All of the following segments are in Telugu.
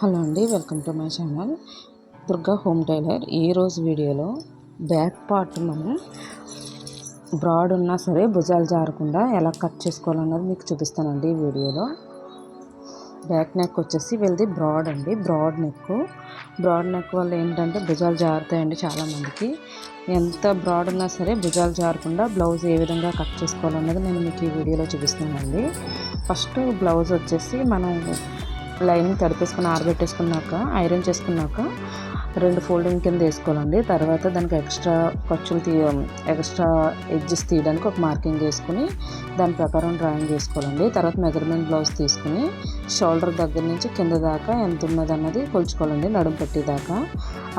హలో అండి welcome to my channel. Durga home tailor. ఈరోజు వీడియోలో బ్యాక్ పార్ట్ మనం బ్రాడ్ ఉన్నా సరే భుజాలు జారకుండా ఎలా కట్ చేసుకోవాలన్నది మీకు చూపిస్తానండి ఈ వీడియోలో. బ్యాక్ నెక్ వచ్చేసి వెళ్ళి బ్రాడ్ అండి బ్రాడ్ నెక్. బ్రాడ్ నెక్ వల్ల ఏంటంటే భుజాలు జారుతాయండి చాలామందికి. ఎంత బ్రాడ్ ఉన్నా సరే భుజాలు జారకుండా బ్లౌజ్ ఏ విధంగా కట్ చేసుకోవాలన్నది నేను మీకు ఈ వీడియోలో చూపిస్తున్నానండి. ఫస్ట్ బ్లౌజ్ వచ్చేసి మనం లైనింగ్ తడిపేసుకుని ఆరబెట్టేసుకున్నాక ఐరన్ చేసుకున్నాక రెండు ఫోల్డింగ్ కింద వేసుకోవాలండి. తర్వాత దానికి ఎక్స్ట్రా ఖర్చులు తీ ఎక్స్ట్రా ఎడ్జెస్ తీయడానికి ఒక మార్కింగ్ వేసుకుని దాని ప్రకారం డ్రాయింగ్ చేసుకోవాలండి తర్వాత మెజర్మెంట్ బ్లౌజ్ తీసుకుని షోల్డర్ దగ్గర నుంచి కింద దాకా ఎంత ఉన్నది అన్నది కొలుచుకోవాలండి నడుము పట్టేదాకా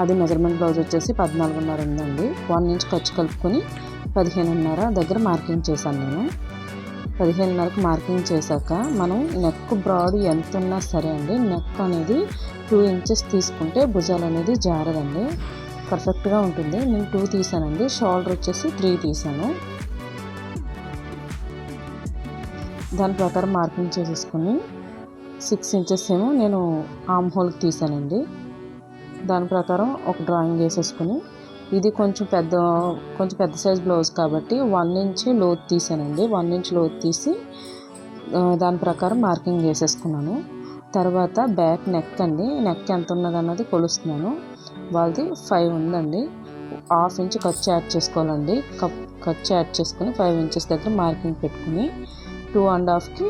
అది మెజర్మెంట్ బ్లౌజ్ వచ్చేసి పద్నాలుగున్నర ఉందండి. వన్ ఇంచ్ ఖర్చు కలుపుకొని పదిహేనున్నర దగ్గర మార్కింగ్ చేశాను నేను. పదిహేనున్నరకు మార్కింగ్ చేశాక మనం నెక్ బ్రాడ్ ఎంత ఉన్నా సరే అండి నెక్ అనేది టూ ఇంచెస్ తీసుకుంటే భుజాలు అనేది జారదండి. పర్ఫెక్ట్గా ఉంటుంది. నేను టూ తీసానండి. షోల్డర్ వచ్చేసి త్రీ తీసాను. దాని ప్రకారం మార్కింగ్ చేసేసుకుని సిక్స్ ఇంచెస్ ఏమో నేను ఆమ్ హోల్కి తీసానండి. దాని ప్రకారం ఒక డ్రాయింగ్ వేసేసుకుని ఇది కొంచెం పెద్ద కొంచెం పెద్ద సైజ్ బ్లౌజ్ కాబట్టి వన్ ఇంచ్ లోతు తీసానండి. వన్ ఇంచ్ లోతు తీసి దాని ప్రకారం మార్కింగ్ వేసేసుకున్నాను తర్వాత బ్యాక్ నెక్ అండి. నెక్ ఎంత ఉన్నది అన్నది కొలుస్తున్నాను. వాళ్ళది ఫైవ్ ఉందండి. హాఫ్ ఇంచ్ ఖర్చు యాడ్ చేసుకోవాలండి. కప్ ఖర్చు యాడ్ చేసుకుని ఫైవ్ ఇంచెస్ దగ్గర మార్కింగ్ పెట్టుకుని టూ అండ్ హాఫ్కి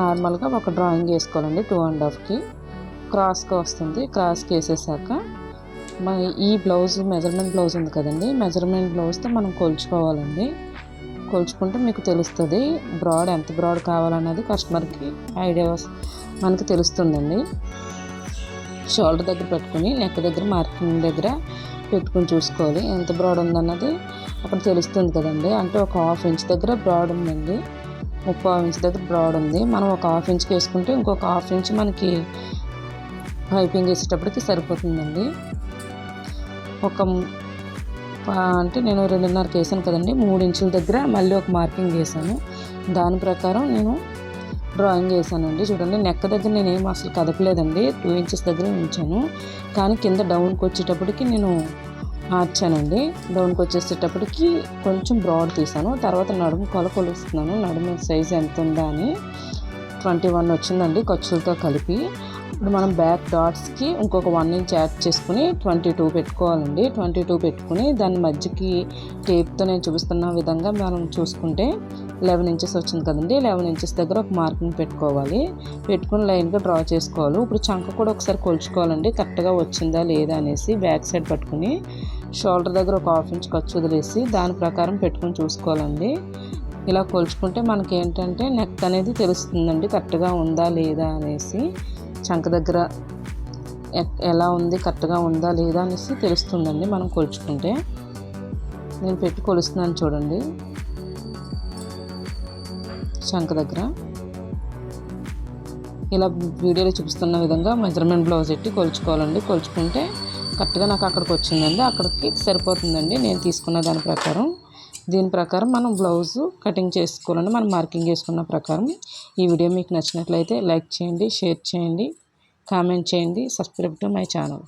నార్మల్గా ఒక డ్రాయింగ్ వేసుకోవాలండి టూ అండ్ హాఫ్కి క్రాస్గా వస్తుంది. క్రాస్కి వేసేసాక మన ఈ బ్లౌజ్ మెజర్మెంట్ బ్లౌజ్ ఉంది కదండి. మెజర్మెంట్ బ్లౌజ్తో మనం కొలుచుకోవాలండి. కొలుచుకుంటే మీకు తెలుస్తుంది బ్రాడ్ ఎంత బ్రాడ్ కావాలన్నది కస్టమర్కి ఐడియా మనకి తెలుస్తుందండి. షోల్డర్ దగ్గర పెట్టుకుని నెక్ దగ్గర మార్కింగ్ దగ్గర పెట్టుకుని చూసుకోవాలి. ఎంత బ్రాడ్ ఉందన్నది అక్కడ తెలుస్తుంది కదండి. అంటే ఒక హాఫ్ ఇంచ్ దగ్గర బ్రాడ్ ఉందండి. ముప్పై ఇంచ్ దగ్గర బ్రాడ్ ఉంది. మనం ఒక హాఫ్ ఇంచ్కి వేసుకుంటే ఇంకొక హాఫ్ ఇంచ్ మనకి పైపింగ్ వేసేటప్పటికి సరిపోతుందండి. ఒక అంటే నేను రెండున్నరకి వేసాను కదండి. మూడు ఇంచుల దగ్గర మళ్ళీ ఒక మార్కింగ్ వేసాను. దాని ప్రకారం నేను డ్రాయింగ్ వేసానండి. చూడండి నెక్క దగ్గర నేను ఏం అసలు కదపలేదండి. టూ ఇంచెస్ దగ్గర ఉంచాను. కానీ కింద డౌన్కి వచ్చేటప్పటికి నేను మార్చానండి డౌన్కి వచ్చేసేటప్పటికి కొంచెం బ్రాడ్ తీసాను. తర్వాత నడుము కొల కొలుస్తున్నాను. నడుము సైజ్ ఎంత ఉందా అని ట్వంటీ వన్ వచ్చిందండి ఖర్చులతో కలిపి. ఇప్పుడు మనం బ్యాక్ డాట్స్కి ఇంకొక వన్ ఇంచ్ యాడ్ చేసుకుని ట్వంటీ టూ పెట్టుకోవాలండి. ట్వంటీ టూ పెట్టుకుని దాని మధ్యకి టేప్తో నేను చూపిస్తున్న విధంగా మనం చూసుకుంటే లెవెన్ ఇంచెస్ వచ్చింది కదండి. లెవెన్ ఇంచెస్ దగ్గర ఒక మార్కింగ్ పెట్టుకోవాలి. పెట్టుకుని లైన్గా డ్రా చేసుకోవాలి. ఇప్పుడు చంక కూడా ఒకసారి కొలుచుకోవాలండి. కరెక్ట్గా వచ్చిందా లేదా అనేసి బ్యాక్ సైడ్ పట్టుకుని షోల్డర్ దగ్గర ఒక హాఫ్ ఇంచ్ ఖర్చు వదిలేసి దాని ప్రకారం పెట్టుకుని చూసుకోవాలండి. ఇలా కొలుచుకుంటే మనకి ఏంటంటే నెక్ అనేది తెలుస్తుందండి. కరెక్ట్గా ఉందా లేదా అనేసి చంక దగ్గర ఎలా ఉంది కరెక్ట్గా ఉందా లేదా అనేసి తెలుస్తుందండి మనం కొలుచుకుంటే. నేను పెట్టి కొలుస్తున్నాను చూడండి. చంక దగ్గర. ఇలా వీడియోలో చూపిస్తున్న విధంగా మెజర్మెంట్ బ్లౌజ్ పెట్టి కొలుచుకోవాలండి. కొలుచుకుంటే కరెక్ట్గా నాకు అక్కడికి వచ్చిందండి. అక్కడికి సరిపోతుందండి. నేను తీసుకున్న దాని ప్రకారం. దీని ప్రకారం మనం బ్లౌజ్ కటింగ్ చేసుకోవాలండి. మనం మార్కింగ్ చేసుకున్న ప్రకారం ఈ వీడియో మీకు నచ్చినట్లయితే లైక్ చేయండి షేర్ చేయండి కామెంట్ చేయండి సబ్స్క్రైబ్ టు మై ఛానల్